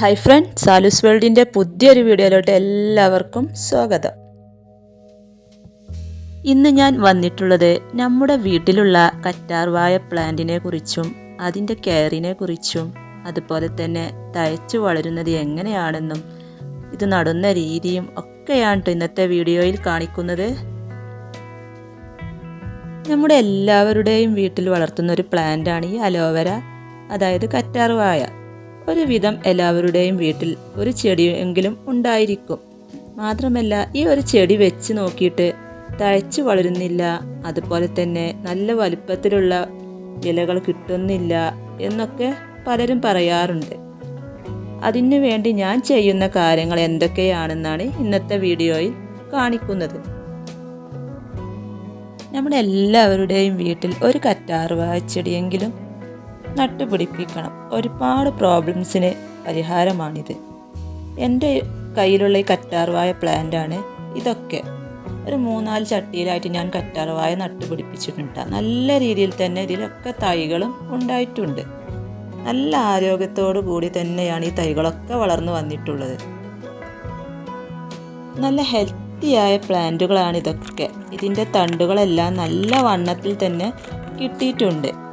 High front സാലൂസ് വേൾഡിന്റെ പുതിയൊരു വീഡിയോയിലോട്ട് എല്ലാവർക്കും സ്വാഗതം. ഇന്ന് ഞാൻ വന്നിട്ടുള്ളത് നമ്മുടെ വീട്ടിലുള്ള കറ്റാർവായ പ്ലാന്റിനെ കുറിച്ചും അതിന്റെ കെയറിനെ കുറിച്ചും അതുപോലെ തന്നെ തഴച്ചു വളരുന്നത് എങ്ങനെയാണെന്നും ഇത് നടുന്ന രീതിയും ഒക്കെയാണ് ഇന്നത്തെ വീഡിയോയിൽ കാണിക്കുന്നത്. നമ്മുടെ എല്ലാവരുടെയും വീട്ടിൽ വളർത്തുന്ന ഒരു പ്ലാന്റാണ് ഈ അലോവര അതായത് കറ്റാർവായ. ഒരുവിധം എല്ലാവരുടെയും വീട്ടിൽ ഒരു ചെടിയെങ്കിലും ഉണ്ടായിരിക്കും. മാത്രമല്ല ഈ ഒരു ചെടി വെച്ച് നോക്കിയിട്ട് തഴച്ചു വളരുന്നില്ല അതുപോലെ തന്നെ നല്ല വലിപ്പത്തിലുള്ള ഇലകൾ കിട്ടുന്നില്ല എന്നൊക്കെ പലരും പറയാറുണ്ട്. അതിനു വേണ്ടി ഞാൻ ചെയ്യുന്ന കാര്യങ്ങൾ എന്തൊക്കെയാണെന്നാണ് ഇന്നത്തെ വീഡിയോയിൽ കാണിക്കുന്നത്. നമ്മുടെ എല്ലാവരുടെയും വീട്ടിൽ ഒരു കറ്റാർവാഴ ചെടിയെങ്കിലും നട്ടുപിടിപ്പിക്കണം. ഒരുപാട് പ്രോബ്ലംസിന് പരിഹാരമാണിത്. എന്റെ കയ്യിലുള്ള ഈ കറ്റാർവായ പ്ലാന്റാണ് ഇതൊക്കെ. ഒരു മൂന്നാൽ ചട്ടിയിലായിട്ട് ഞാൻ കറ്റാർവായ നട്ടുപിടിപ്പിച്ചിട്ടുണ്ട്. നല്ല രീതിയിൽ തന്നെ ഇതിലൊക്കെ തൈകളും ഉണ്ടായിട്ടുണ്ട്. നല്ല ആരോഗ്യത്തോടു കൂടി തന്നെയാണ് ഈ തൈകളൊക്കെ വളർന്നു വന്നിട്ടുള്ളത്. നല്ല ഹെൽത്തിയായ പ്ലാന്റുകളാണ് ഇതൊക്കെ. ഇതിന്റെ തണ്ടുകളെല്ലാം നല്ല വണ്ണത്തിൽ തന്നെ കിട്ടിയിട്ടുണ്ട്.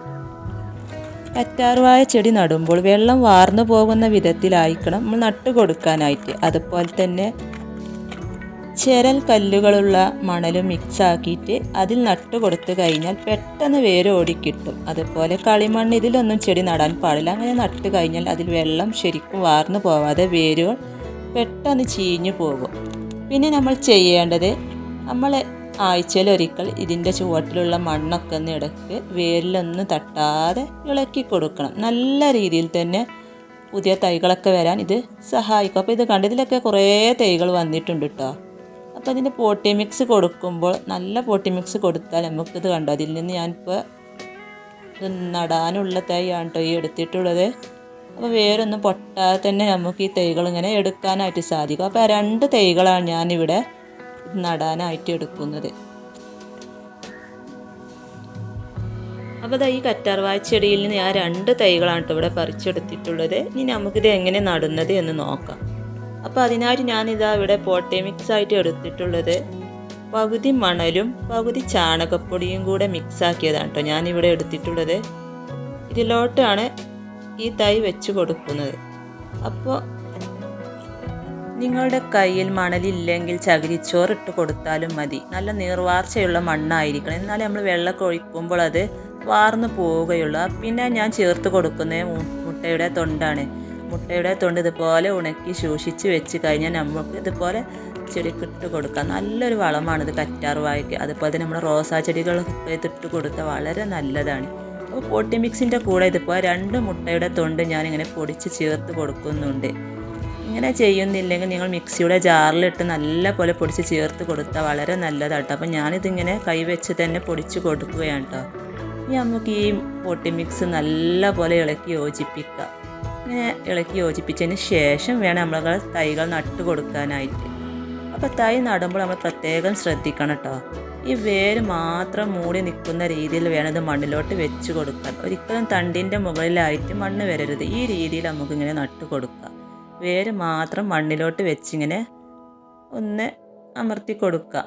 കറ്റാർവാഴ ചെടി നടുമ്പോൾ വെള്ളം വാർന്നു പോകുന്ന വിധത്തിലായിരിക്കണം നമ്മൾ നട്ടു കൊടുക്കാനായിട്ട് അതുപോലെ തന്നെ ചെരൽ കല്ലുകളുള്ള മണലും മിക്സാക്കിയിട്ട് അതിൽ നട്ടു കൊടുത്തു കഴിഞ്ഞാൽ പെട്ടെന്ന് വേര് ഓടിക്കിട്ടും അതുപോലെ കളിമണ്ണ് ഇതിലൊന്നും ചെടി നടാൻ പാടില്ല. അങ്ങനെ നട്ട് കഴിഞ്ഞാൽ അതിൽ വെള്ളം ശരിക്കും വാർന്നു പോവാതെ വേരുകൾ പെട്ടെന്ന് ചീഞ്ഞു പോകും. പിന്നെ നമ്മൾ ചെയ്യേണ്ടത് നമ്മൾ ആഴ്ചയിൽ ഒരിക്കൽ ഇതിന്റെ ചുവട്ടിലുള്ള മണ്ണൊക്കെ ഒന്ന് ഇടയ്ക്ക് വേരിലൊന്ന് തട്ടാതെ ഇളക്കി കൊടുക്കണം. നല്ല രീതിയിൽ തന്നെ പുതിയ തൈകളൊക്കെ വരാൻ ഇത് സഹായിക്കും. അപ്പോൾ ഇത് കണ്ടതിലൊക്കെ കുറേ തൈകൾ വന്നിട്ടുണ്ട് കേട്ടോ അപ്പോൾ അതിന്റെ പോട്ടി മിക്സ് കൊടുക്കുമ്പോൾ നല്ല പോട്ടി മിക്സ് കൊടുത്താൽ നമുക്കിത് കണ്ടോ? അതിൽ നിന്ന് ഞാനിപ്പോൾ ഇത് നടാനുള്ള തൈയാണ് കേട്ടോ ഈ എടുത്തിട്ടുള്ളത്. അപ്പോൾ വേരൊന്നും പൊട്ടാതെ തന്നെ നമുക്ക് ഈ തൈകൾ ഇങ്ങനെ എടുക്കാനായിട്ട് സാധിക്കും. അപ്പോൾ രണ്ട് തൈകളാണ് ഞാനിവിടെ നടാനായിട്ട് എടുക്കുന്നത്. അപ്പോൾ ഈ കറ്റാർവാഴ ചെടിയിൽ നിന്ന് ഞാൻ രണ്ട് തൈകളാണ് ഇവിടെ പറിച്ചെടുത്തിട്ടുള്ളത്. ഇനി നമുക്കിത് എങ്ങനെ നടുന്നത് എന്ന് നോക്കാം. അപ്പോൾ അതിനായിട്ട് ഞാനിതാ ഇവിടെ പോട്ടേ മിക്സ് ആയിട്ട് എടുത്തിട്ടുള്ളത്. പകുതി മണലും പകുതി ചാണകപ്പൊടിയും കൂടെ മിക്സ് ആക്കിയതാണ് കേട്ടോ ഞാനിവിടെ എടുത്തിട്ടുള്ളത്. ഇതിലോട്ടാണ് ഈ തൈ വെച്ച് കൊടുക്കുന്നത്. അപ്പോൾ നിങ്ങളുടെ കയ്യിൽ മണലില്ലെങ്കിൽ ചകിരിച്ചോറ് ഇട്ട് കൊടുത്താലും മതി. നല്ല നീർവാർച്ചയുള്ള മണ്ണായിരിക്കണം. എന്നാലേ നമ്മൾ വെള്ളമൊക്കെ ഒഴിക്കുമ്പോൾ അത് വാർന്നു പോവുകയുള്ളൂ. പിന്നെ ഞാൻ ചേർത്ത് കൊടുക്കുന്ന മുട്ടയുടെ തൊണ്ടാണ്. മുട്ടയുടെ തൊണ്ട് ഇതുപോലെ ഉണക്കി സൂക്ഷിച്ച് വെച്ച് കഴിഞ്ഞാൽ നമുക്ക് ഇതുപോലെ ചെടിക്ക് ഇട്ട് കൊടുക്കാം. നല്ലൊരു വളമാണിത് കറ്റാർ വായ്ക്ക് അതുപോലെ തന്നെ നമ്മുടെ റോസാ ചെടികളൊക്കെ ഇതിട്ട് കൊടുത്താൽ വളരെ നല്ലതാണ്. അപ്പോൾ പൊട്ടി മിക്സിന്റെ കൂടെ ഇതിപ്പോൾ രണ്ട് മുട്ടയുടെ തൊണ്ട് ഞാനിങ്ങനെ പൊടിച്ച് ചേർത്ത് കൊടുക്കുന്നുണ്ട്. ഇങ്ങനെ ചെയ്യുന്നില്ലെങ്കിൽ നിങ്ങൾ മിക്സിയുടെ ജാറിലിട്ട് നല്ല പോലെ പൊടിച്ച് ചേർത്ത് കൊടുത്താൽ വളരെ നല്ലതാണ് നല്ലതാട്ടോ അപ്പോൾ ഞാനിതിങ്ങനെ കൈവച്ച് തന്നെ പൊടിച്ച് കൊടുക്കുകയാണ് കേട്ടോ ഇനി നമുക്ക് ഈ പൊട്ടി മിക്സ് നല്ല പോലെ ഇളക്കി യോജിപ്പിക്കാം. ഇങ്ങനെ ഇളക്കി യോജിപ്പിച്ചതിന് ശേഷം വേണം നമ്മൾ തൈകൾ നട്ടു കൊടുക്കാനായിട്ട്. അപ്പോൾ തൈ നടുമ്പോൾ നമ്മൾ പ്രത്യേകം ശ്രദ്ധിക്കണം കേട്ടോ ഈ വേര് മാത്രം മൂടി നിൽക്കുന്ന രീതിയിൽ വേണം ഇത് മണ്ണിലോട്ട് വെച്ച് കൊടുക്കാൻ. ഒരിക്കലും തണ്ടിന്റെ മുകളിലായിട്ട് മണ്ണ് വരരുത്. ഈ രീതിയിൽ നമുക്കിങ്ങനെ നട്ടു കൊടുക്കാം. വേര് മാത്രം മണ്ണിലോട്ട് വെച്ചിങ്ങനെ ഒന്ന് അമർത്തി കൊടുക്കുക.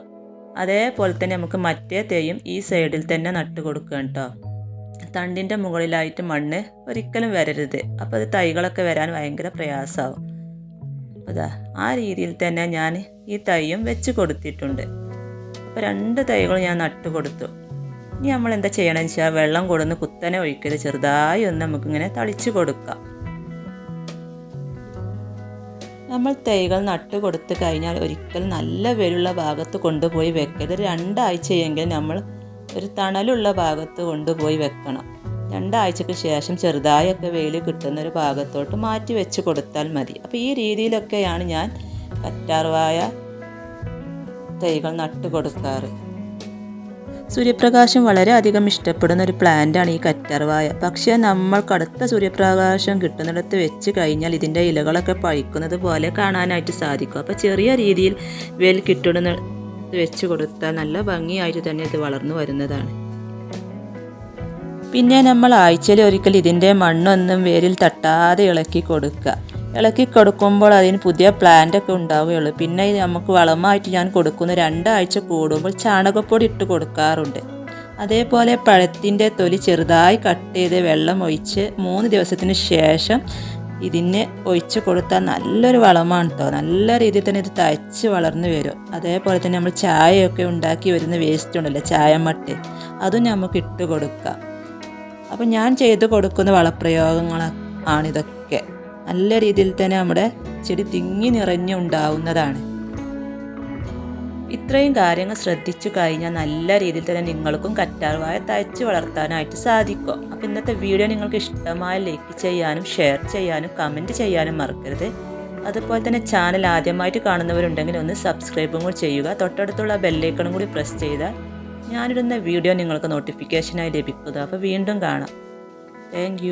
അതേപോലെ തന്നെ നമുക്ക് മറ്റേ തേയും ഈ സൈഡിൽ തന്നെ നട്ടു കൊടുക്കുക കേട്ടോ. തണ്ടിന്റെ മുകളിലായിട്ട് മണ്ണ് ഒരിക്കലും വരരുത്. അപ്പോൾ അത് തൈകളൊക്കെ വരാൻ ഭയങ്കര പ്രയാസമാവും അതാ ആ രീതിയിൽ തന്നെ ഞാൻ ഈ തൈയും വെച്ച് കൊടുത്തിട്ടുണ്ട്. അപ്പോൾ രണ്ട് തൈകൾ ഞാൻ നട്ടു കൊടുത്തു. ഇനി നമ്മൾ എന്താ ചെയ്യണമെന്ന് വെച്ചാൽ വെള്ളം കൊടുന്ന് കുത്തനെ ഒഴിക്കരുത്. ചെറുതായി ഒന്ന് നമുക്കിങ്ങനെ തളിച്ചു കൊടുക്കാം. നമ്മൾ തൈകൾ നട്ടു കൊടുത്തു കഴിഞ്ഞാൽ ഒരിക്കൽ നല്ല വെരുള്ള ഭാഗത്ത് കൊണ്ടുപോയി വെക്കരുത്. രണ്ടാഴ്ചയെങ്കിലും നമ്മൾ ഒരു തണലുള്ള ഭാഗത്ത് കൊണ്ടുപോയി വെക്കണം. രണ്ടാഴ്ചക്ക് ശേഷം ചെറുതായൊക്കെ വെയിൽ കിട്ടുന്ന ഒരു ഭാഗത്തോട്ട് മാറ്റി വെച്ച് കൊടുത്താൽ മതി. അപ്പോൾ ഈ രീതിയിലൊക്കെയാണ് ഞാൻ കറ്റാർവായ തൈകൾ നട്ടു കൊടുക്കാറ്. സൂര്യപ്രകാശം വളരെ അധികം ഇഷ്ടപ്പെടുന്ന ഒരു പ്ലാന്റാണ് ഈ കറ്റാർവായ പക്ഷേ നമ്മൾ കടുത്ത സൂര്യപ്രകാശം കിട്ടുന്നിടത്ത് വെച്ച് കഴിഞ്ഞാൽ ഇതിന്റെ ഇലകളൊക്കെ പഴിക്കുന്നത് പോലെ കാണാനായിട്ട് സാധിക്കും. അപ്പോൾ ചെറിയ രീതിയിൽ വെയിൽ കിട്ടുന്ന വെച്ച് കൊടുത്താൽ നല്ല ഭംഗിയായിട്ട് തന്നെ ഇത് വളർന്നു വരുന്നതാണ്. പിന്നെ നമ്മൾ ആഴ്ചയിൽ ഒരിക്കൽ ഇതിന്റെ മണ്ണൊന്നും വേരിൽ തട്ടാതെ ഇളക്കി കൊടുക്കുക. ഇളക്കി കൊടുക്കുമ്പോൾ അതിന് പുതിയ പ്ലാന്റ് ഒക്കെ ഉണ്ടാവുകയുള്ളൂ. പിന്നെ നമുക്ക് വളമായിട്ട് ഞാൻ കൊടുക്കുന്ന. രണ്ടാഴ്ച കൂടുമ്പോൾ ചാണകപ്പൊടി ഇട്ട് കൊടുക്കാറുണ്ട്. അതേപോലെ പഴത്തിന്റെ തൊലി ചെറുതായി കട്ട് ചെയ്ത് വെള്ളം ഒഴിച്ച് മൂന്ന് ദിവസത്തിന് ശേഷം ഇതിന് ഒഴിച്ച് കൊടുത്താൽ നല്ലൊരു വളമാണ് കേട്ടോ നല്ല രീതിയിൽ തന്നെ ഇത് തയ്ച്ച് വളർന്നു വരും. അതേപോലെ തന്നെ നമ്മൾ ചായയൊക്കെ ഉണ്ടാക്കി വരുന്ന വേസ്റ്റ് ഉണ്ടല്ലോ ചായമട്ട്. അതും നമുക്ക് ഇട്ട് കൊടുക്കാം. അപ്പം ഞാൻ ചെയ്ത് കൊടുക്കുന്ന വളപ്രയോഗങ്ങൾ ആണിതൊക്കെ. നല്ല രീതിയിൽ തന്നെ നമ്മുടെ ചെടി തിങ്ങി നിറഞ്ഞുണ്ടാവുന്നതാണ്. ഇത്രയും കാര്യങ്ങൾ ശ്രദ്ധിച്ചു കഴിഞ്ഞാൽ നല്ല രീതിയിൽ തന്നെ നിങ്ങൾക്കും കറ്റാർവായ തയ്ച്ച് വളർത്താനായിട്ട് സാധിക്കും. അപ്പോൾ ഇന്നത്തെ വീഡിയോ നിങ്ങൾക്ക് ഇഷ്ടമായ ലൈക്ക് ചെയ്യാനും ഷെയർ ചെയ്യാനും കമന്റ് ചെയ്യാനും മറക്കരുത്. അതുപോലെ തന്നെ ചാനൽ ആദ്യമായിട്ട് കാണുന്നവരുണ്ടെങ്കിൽ ഒന്ന് സബ്സ്ക്രൈബും കൂടി ചെയ്യുക. തൊട്ടടുത്തുള്ള ബെല്ലൈക്കണും കൂടി പ്രസ് ചെയ്താൽ ഞാനിടുന്ന വീഡിയോ നിങ്ങൾക്ക് നോട്ടിഫിക്കേഷനായി ലഭിക്കുക അപ്പോൾ വീണ്ടും കാണാം. താങ്ക്